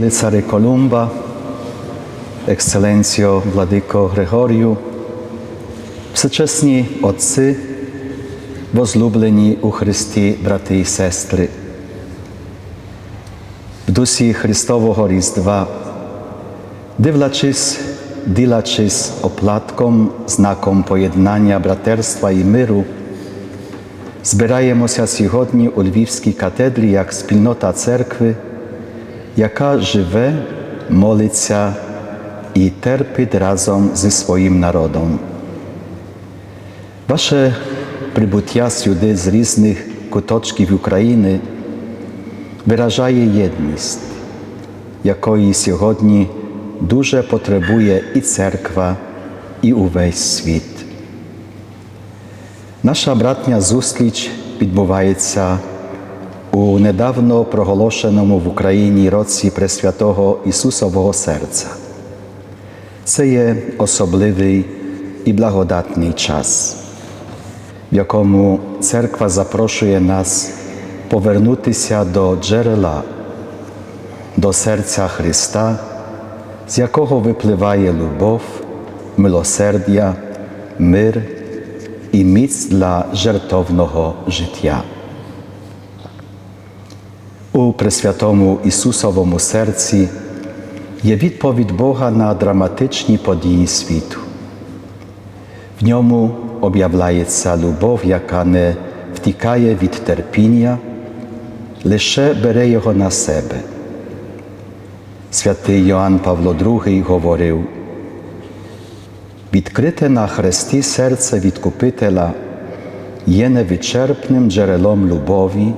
лицари Колумба, Ексцеленціо Владико Григорію, всечесні отці, возлюблені у Христі брати і сестри. В дусі Христового Різдва, дивлячись, ділячись оплатком, знаком поєднання братерства і миру, збираємося сьогодні у Львівській катедрі як спільнота церкви, яка живе, молиться і терпить разом зі своїм народом. Ваше прибуття сюди з різних куточків України виражає єдність, якої сьогодні дуже потребує і церква, і увесь світ. Наша братня зустріч відбувається у недавно проголошеному в Україні році Пресвятого Ісусового серця. Це є особливий і благодатний час, в якому церква запрошує нас повернутися до джерела, до серця Христа, з якого випливає любов, милосердя, мир і міць для жертовного життя. У Пресвятому Ісусовому серці є відповідь Бога на драматичні події світу. В ньому об'являється любов, яка не втікає від терпіння, лише бере його на себе. Святий Йоанн Павло II говорив, відкрите на хресті серце відкупителя є невичерпним джерелом любові,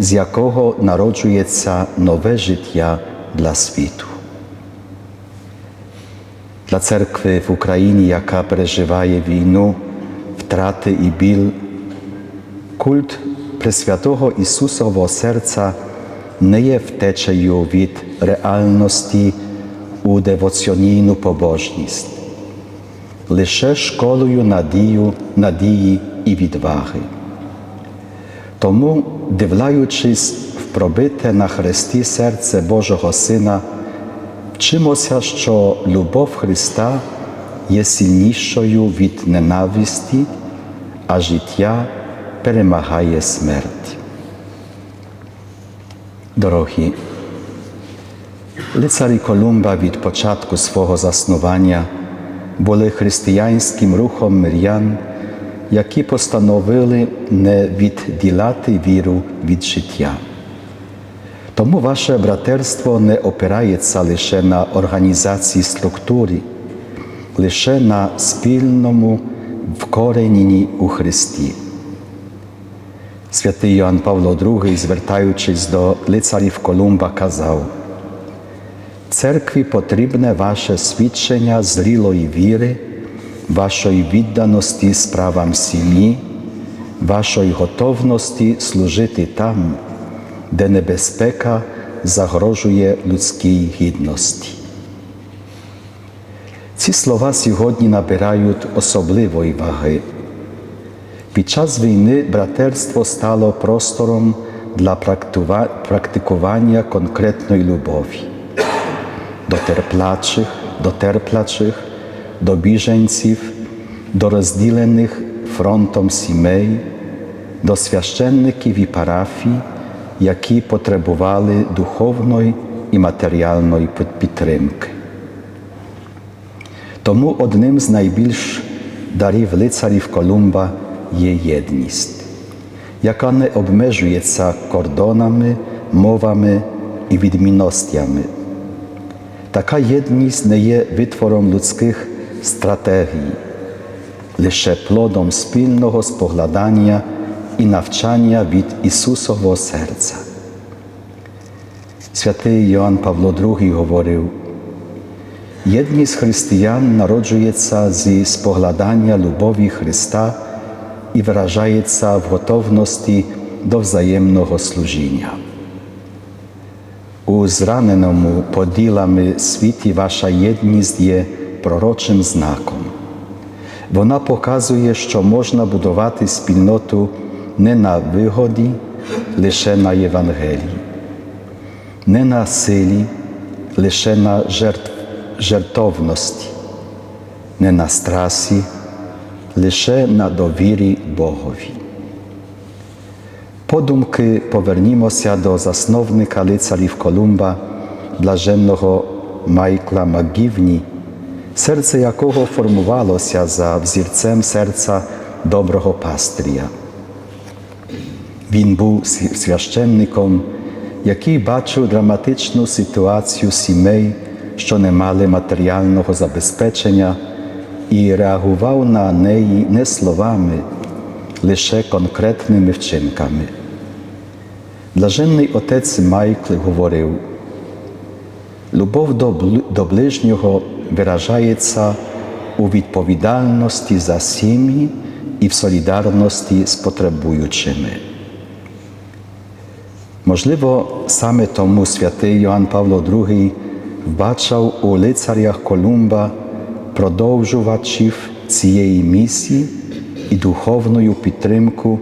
з якого народжується нове життя для світу. Для церкви в Україні, яка переживає війну, втрати і біль, культ Пресвятого Ісусового серця не є втечею від реальності у девоціонійну побожність, лише школою надію, надії і відваги. Тому, дивляючись в пробите на хресті серце Божого Сина, вчимося, що любов Христа є сильнішою від ненависті, а життя перемагає смерть. Дорогі, лицарі Колумба від початку свого заснування були християнським рухом мирян, які постановили не відділяти віру від життя. Тому ваше братерство не опирається лише на організації структури, лише на спільному вкоренінні у Христі. Святий Йоанн Павло II, звертаючись до лицарів Колумба, казав, церкві потрібне ваше свідчення зрілої віри, вашої відданості справам сім'ї, вашої готовності служити там, де небезпека загрожує людській гідності. Ці слова сьогодні набирають особливої ваги. Під час війни братерство стало простором для практикування конкретної любові до терплячих, до терплячих, до біженців, до розділених фронтом сімей, до священників і парафій, які потребували духовної і матеріальної підтримки. Тому одним з найбільш дарів лицарів Колумба є єдність, яка не обмежується кордонами, мовами і відмінностями. Така єдність не є витвором людських стратегій, лише плодом спільного споглядання і навчання від Ісусового серця. Святий Йоанн Павло II говорив, єдність християн народжується зі споглядання любові Христа і виражається в готовності до взаємного служіння. У зраненому поділами світі ваша єдність є пророчим знаком. Вона показує, що можна будувати спільноту не на вигоді, лише на Євангелії, не на силі, лише на жертв, жертовності, не на страсі, лише на довірі Богові. Подумки повернімося до засновника лицарів Колумба, блаженного Майкла Макгівні, серце якого формувалося за взірцем серця доброго пастиря. Він був священником, який бачив драматичну ситуацію сімей, що не мали матеріального забезпечення, і реагував на неї не словами, лише конкретними вчинками. Блаженний отець Майкл говорив, любов до ближнього виражається у відповідальності за сім'ї і в солідарності з потребуючими. Можливо, саме тому святий Йоанн Павло II вбачав у лицарях Колумба продовжувачів цієї місії і духовною підтримку,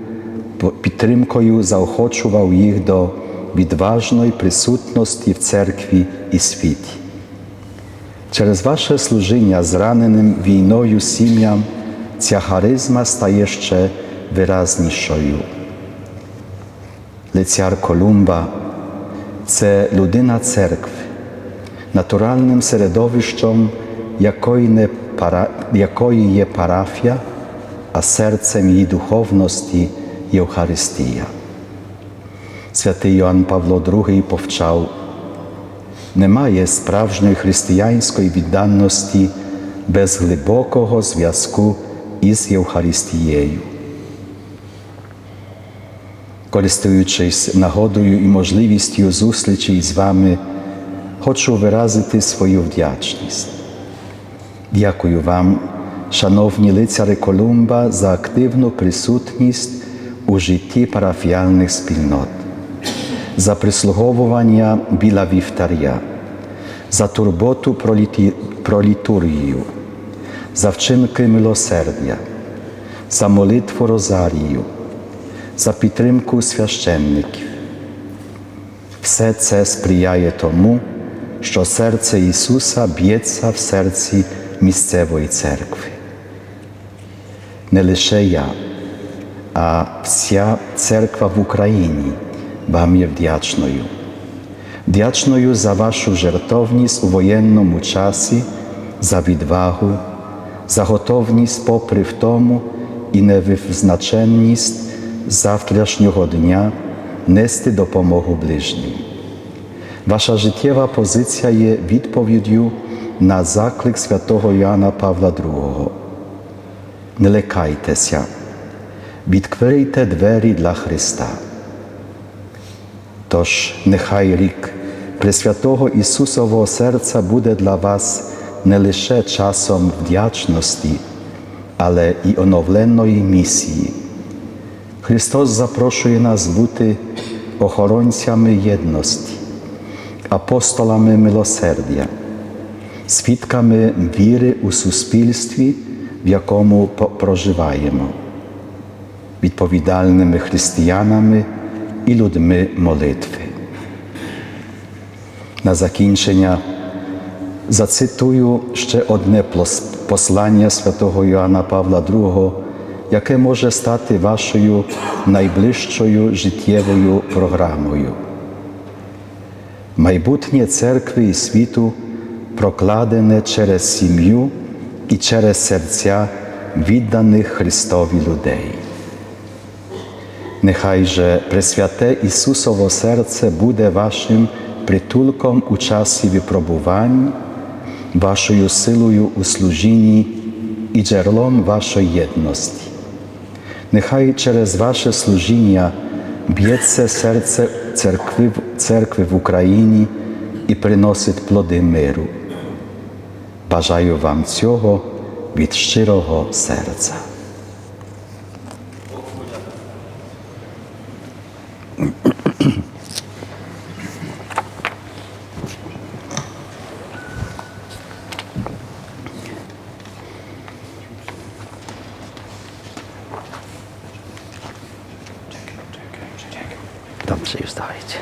підтримкою заохочував їх до відважної присутності в церкві і світі. Через ваше служіння зраненим війною сім'ям ця харизма стає ще виразнішою. Лицяр Колумба це людина церкви, натуральним середовищем, якої, не пара, якої є парафія, а серцем її духовності Євхаристія. Святий Йоанн Павло II повчав, немає справжньої християнської відданості без глибокого зв'язку із Євхаристією. Користуючись нагодою і можливістю зустрічі з вами, хочу виразити свою вдячність. Дякую вам, шановні лицари Колумба, за активну присутність у житті парафіальних спільнот, за прислуговування біля вівтаря, за турботу про, літі... про літургію, за вчинки милосердя, за молитву Розарію за підтримку священників. Все це сприяє тому, що серце Ісуса б'ється в серці місцевої церкви. Не лише я, а вся церква в Україні вам є вдячною. Вдячною за вашу жертовність у воєнному часі, за відвагу, за готовність попри втому і невизначенність завтрашнього дня нести допомогу ближнім. Ваша життєва позиція є відповіддю на заклик святого Йоанна Павла II. Не лякайтеся, відкрийте двері для Христа. Тож нехай рік Пресвятого Ісусового серця буде для вас не лише часом вдячності, але і оновленої місії. Христос запрошує нас бути охоронцями єдності, апостолами милосердя, свідками віри у суспільстві, в якому проживаємо, відповідальними християнами і людьми молитви. На закінчення зацитую ще одне послання святого Йоанна Павла II яке може стати вашою найближчою життєвою програмою. Майбутнє церкви і світу прокладене через сім'ю і через серця відданих Христові людей. Нехай же Пресвяте Ісусово серце буде вашим притулком у часі випробувань, вашою силою у служінні і джерелом вашої єдності. Нехай через ваше служіння б'ється серце церкви, церкви в Україні і приносить плоди миру. Бажаю вам цього від щирого серця. Już dajcie.